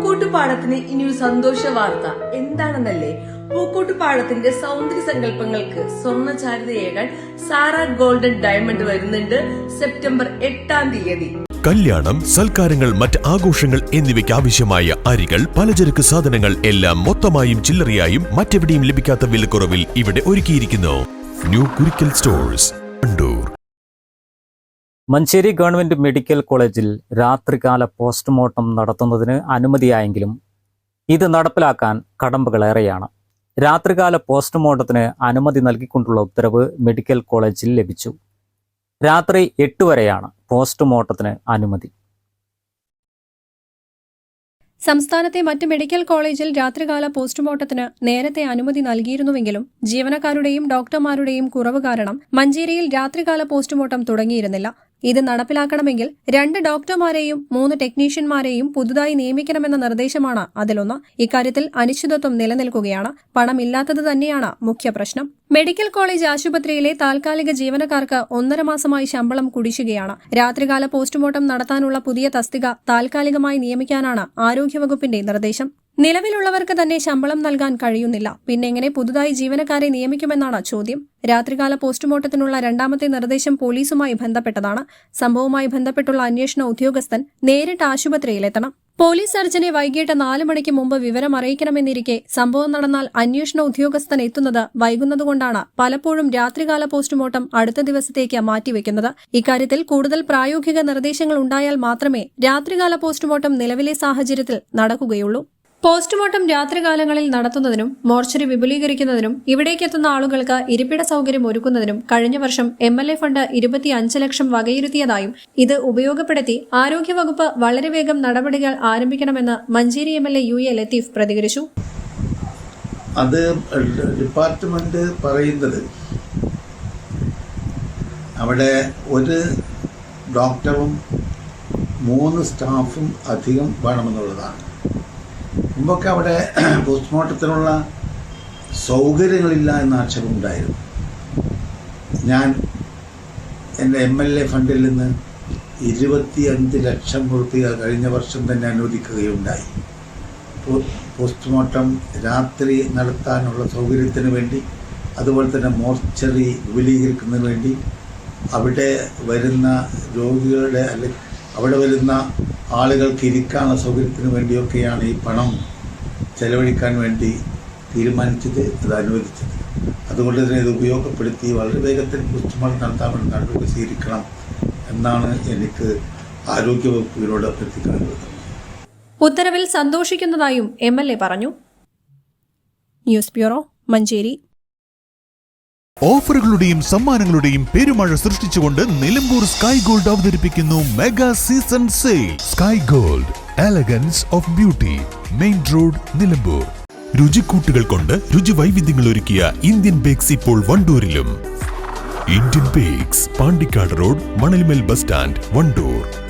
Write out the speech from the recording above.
പൂക്കോട്ടുപാടത്തിന് ഇനിയൊരു സന്തോഷ വാർത്ത. എന്താണെന്നല്ലേ? പൂക്കോട്ടുപാടത്തിന്റെ സൗന്ദര്യ സങ്കല്പങ്ങൾക്ക് സ്വർണ ചാരുതയേകാൻ സാറ ഗോൾഡൻ ഡയമണ്ട് വരുന്നുണ്ട് സെപ്റ്റംബർ എട്ടാം തീയതി. കല്യാണം സൽക്കാരങ്ങൾ മറ്റ് ആഘോഷങ്ങൾ എന്നിവയ്ക്ക് ആവശ്യമായ അരികൾ പലചരക്ക് സാധനങ്ങൾ എല്ലാം മൊത്തമായും ചില്ലറയായും മറ്റെവിടെയും ലഭിക്കാത്ത വിലക്കുറവിൽ ഇവിടെ ഒരുക്കിയിരിക്കുന്നു. New Kurikkal stores Kandoor. Manjeri government medical കോളേജിൽ രാത്രികാല പോസ്റ്റ്മോർട്ടം നടത്തുന്നതിന് അനുമതിയായെങ്കിലും ഇത് നടപ്പിലാക്കാൻ കടമ്പകളേറെയാണ്. രാത്രികാല പോസ്റ്റ്മോർട്ടത്തിന് അനുമതി നൽകിക്കൊണ്ടുള്ള ഉത്തരവ് മെഡിക്കൽ കോളേജിൽ ലഭിച്ചു. രാത്രി എട്ട് വരെയാണ് പോസ്റ്റ്മോർട്ടത്തിന് അനുമതി. സംസ്ഥാനത്തെ മറ്റ് മെഡിക്കൽ കോളേജിൽ രാത്രികാല പോസ്റ്റ്മോർട്ടത്തിന് നേരത്തെ അനുമതി നൽകിയിരുന്നുവെങ്കിലും ജീവനക്കാരുടെയും ഡോക്ടർമാരുടെയും കുറവ് കാരണം മഞ്ചേരിയിൽ രാത്രികാല പോസ്റ്റ്മോർട്ടം തുടങ്ങിയിരുന്നില്ല. ഇത് നടപ്പിലാക്കണമെങ്കിൽ രണ്ട് ഡോക്ടർമാരെയും മൂന്ന് ടെക്നീഷ്യന്മാരെയും പുതുതായി നിയമിക്കണമെന്ന നിർദ്ദേശമാണ് അതിലൊന്ന്. ഇക്കാര്യത്തിൽ അനിശ്ചിതത്വം നിലനിൽക്കുകയാണ്. പണമില്ലാത്തത് തന്നെയാണ് മുഖ്യ പ്രശ്നം. മെഡിക്കൽ കോളേജ് ആശുപത്രിയിലെ താൽക്കാലിക ജീവനക്കാർക്ക് ഒന്നര മാസമായി ശമ്പളം കുടിശ്ശികയാണ്. രാത്രികാല പോസ്റ്റ്മോർട്ടം നടത്താനുള്ള പുതിയ തസ്തിക താൽക്കാലികമായി നിയമിക്കാനാണ് ആരോഗ്യവകുപ്പിന്റെ നിർദ്ദേശം. നിലവിലുള്ളവർക്ക് തന്നെ ശമ്പളം നൽകാൻ കഴിയുന്നില്ല. പിന്നെ എങ്ങനെ പുതുതായി ജീവനക്കാരെ നിയമിക്കുമെന്നാണ് ചോദ്യം. രാത്രികാല പോസ്റ്റ്മോർട്ടത്തിനുള്ള രണ്ടാമത്തെ നിർദ്ദേശം പോലീസുമായി ബന്ധപ്പെട്ടതാണ്. സംഭവവുമായി ബന്ധപ്പെട്ടുള്ള അന്വേഷണ ഉദ്യോഗസ്ഥൻ നേരിട്ട് ആശുപത്രിയിലെത്തണം. പോലീസ് സർജനെ വൈകിട്ട് നാല് മണിക്ക് മുമ്പ് വിവരം അറിയിക്കണമെന്നിരിക്കെ സംഭവം നടന്നാൽ അന്വേഷണ ഉദ്യോഗസ്ഥൻ എത്തുന്നത് വൈകുന്നതുകൊണ്ടാണ് പലപ്പോഴും രാത്രികാല പോസ്റ്റ്മോർട്ടം അടുത്ത ദിവസത്തേക്ക് മാറ്റിവെക്കുന്നത്. ഇക്കാര്യത്തിൽ കൂടുതൽ പ്രായോഗിക നിർദ്ദേശങ്ങൾ ഉണ്ടായാൽ മാത്രമേ രാത്രികാല പോസ്റ്റ്മോർട്ടം നിലവിലെ സാഹചര്യത്തിൽ നടക്കുകയുള്ളൂ. പോസ്റ്റ്മോർട്ടം രാത്രികാലങ്ങളിൽ നടത്തുന്നതിനും മോർച്ചറി വിപുലീകരിക്കുന്നതിനും ഇവിടേക്കെത്തുന്ന ആളുകൾക്ക് ഇരിപ്പിട സൗകര്യം ഒരുക്കുന്നതിനും കഴിഞ്ഞ വർഷം എം എൽ എ ഫണ്ട് ഇരുപത്തിയഞ്ച് ലക്ഷം വകയിരുത്തിയതായും ഇത് ഉപയോഗപ്പെടുത്തി ആരോഗ്യവകുപ്പ് വളരെ വേഗം നടപടികൾ ആരംഭിക്കണമെന്ന് Manjeri M L A U A Latheef പ്രതികരിച്ചു. അത് ഡിപ്പാർട്ട്മെന്റ് പറയുന്നത് അവിടെ ഒരു ഡോക്ടറും മൂന്ന് സ്റ്റാഫും അധികം വേണമെന്നുള്ളതാണ്. മുമ്പൊക്കെ അവിടെ പോസ്റ്റ്മോർട്ടത്തിനുള്ള സൗകര്യങ്ങളില്ല എന്ന ആക്ഷേപമുണ്ടായിരുന്നു. ഞാൻ എന്റെ എം എൽ എ ഫണ്ടിൽ നിന്ന് ഇരുപത്തിയഞ്ച് ലക്ഷം റുപ്യ കഴിഞ്ഞ വർഷം തന്നെ അനുവദിക്കുകയുണ്ടായി. പോസ്റ്റ്മോർട്ടം രാത്രി നടത്താനുള്ള സൗകര്യത്തിന് വേണ്ടി അതുപോലെ തന്നെ മോർച്ചറി വിപുലീകരിക്കുന്നതിന് വേണ്ടി അവിടെ വരുന്ന രോഗികളുടെ അല്ലെങ്കിൽ അവിടെ വരുന്ന ആളുകൾക്ക് ഇരിക്കാനുള്ള സൗകര്യത്തിന് വേണ്ടിയൊക്കെയാണ് ഈ പണം ചെലവഴിക്കാൻ വേണ്ടി തീരുമാനിച്ചത് അത് അനുവദിച്ചത്. അതുകൊണ്ട് തന്നെ ഇത് ഉപയോഗപ്പെടുത്തി വളരെ വേഗത്തിൽ പോസ്റ്റ്മോർട്ടം നടത്താൻ നടപടി സ്വീകരിക്കണം എന്നാണ് എനിക്ക് ആരോഗ്യവകുപ്പിനോട് അഭ്യർത്ഥിക്കാനുള്ളത് ഉത്തരവിൽ സന്തോഷിക്കുന്നതായും എം എൽ എ പറഞ്ഞു. News bureau Manjeri. ഓഫറുകളുടെയും സമ്മാനങ്ങളുടെയും പെരുമഴ സൃഷ്ടിച്ചുകൊണ്ട് നിലമ്പൂർ സ്കൈ ഗോൾഡ് അവതരിപ്പിക്കുന്നു mega season sale. Sky gold elegance of beauty main road Nilambur. രുചിക്കൂട്ടുകൾ കൊണ്ട് രുചി വൈവിധ്യങ്ങൾ ഒരുക്കിയ ഇന്ത്യൻ ബേക്സ് ഇപ്പോൾ വണ്ടൂരിലും. Indian bakes Pandikkad road Manalmel bus stand Wandoor.